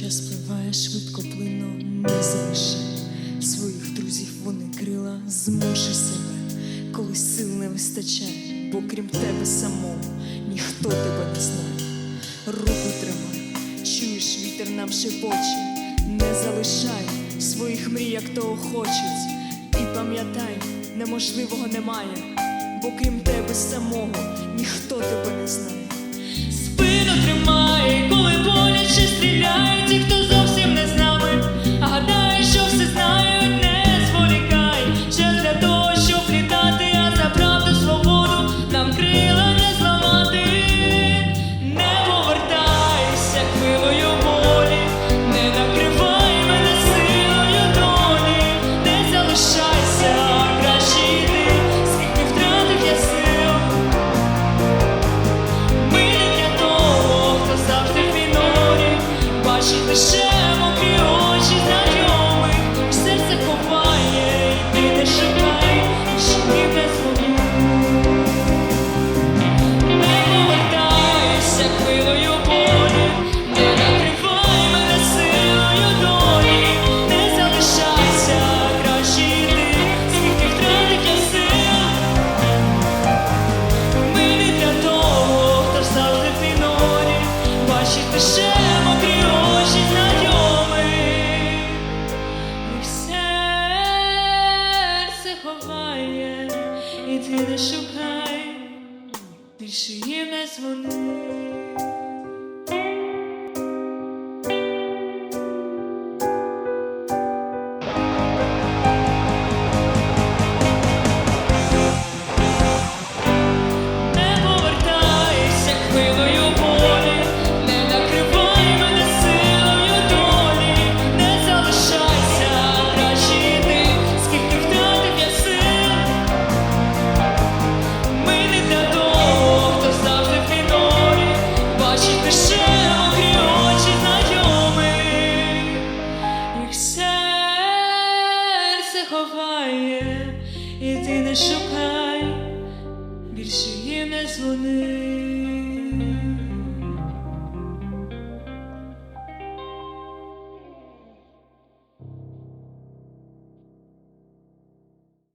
Час спливає швидко плино, не залишай своїх друзів, вони крила, змушуй себе, коли сил не вистачає, бо крім тебе самого ніхто тебе не знає. Руку тримай, чуєш вітер нам шепоче, не залишай своїх мрій, як того хочуть. І пам'ятай, неможливого немає, бо крім тебе самого ніхто тебе не знає. Ми не ти не шукай, більше їм не дзвони. 也已经结束。